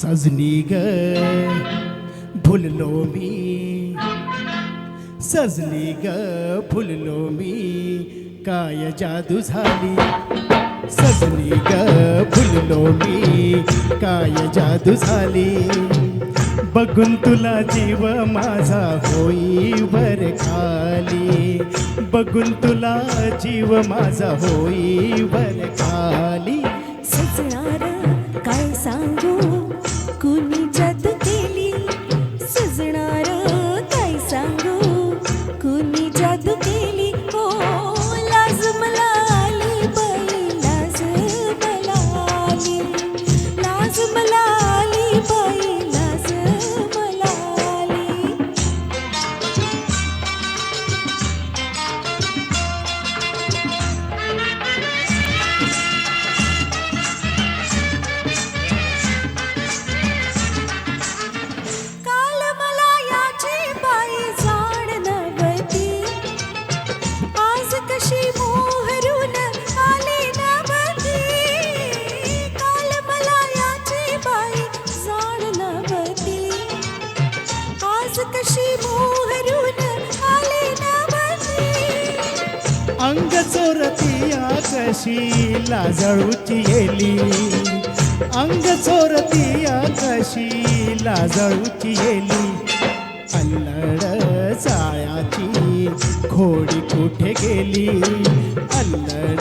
सजनी ग भुललो मी सजनी ग भुललो मी काय जादू झाली? सजनी ग भुललो मी काय जादू झाली? बघून तुला जीव माझा होई वर खाली. बघून तुला जीव माझा होई वर खाली. सजणार जत अंग चोरतिया कशी लाजळूची येली. अंग चोरतिया कशी लाजळूची येली. अल्लड चाळ्याची खोडी कुठे गेली? अल्लड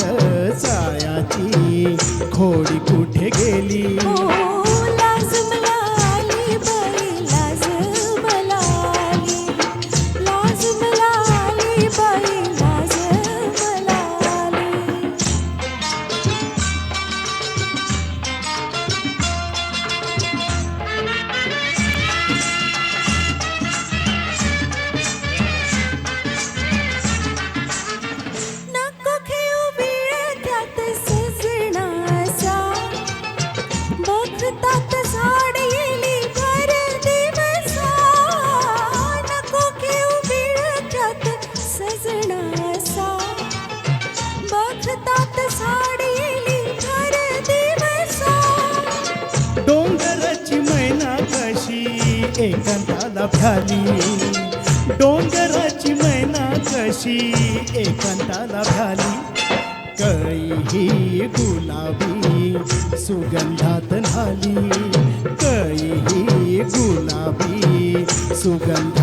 चाळ्याची खोडी कुठे गेली? बघतात झाड येली भर दिवसा नको घेऊ वेळ त्यात सजणाचा झाड येली भर दिवसा डोंगराची मैना कशी एकांताला भ्याली डोंगराची मैना कशी एकांताला कळी ही गुलाबी सुगंधात न्हाली. कळी ही गुलाबी सुगंध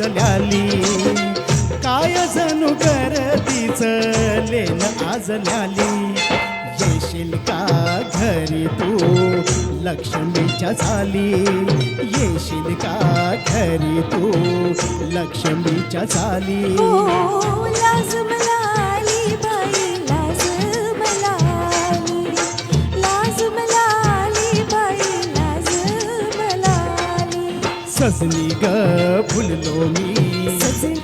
आजल्याली. काय जणू करतीच लेन आजल्याली. येशील का घरी तू? लक्ष्मीच्या झाली. येशील का घरी तू? लक्ष्मीच्या झाली. हो, सजनी ग फुललो मी सजन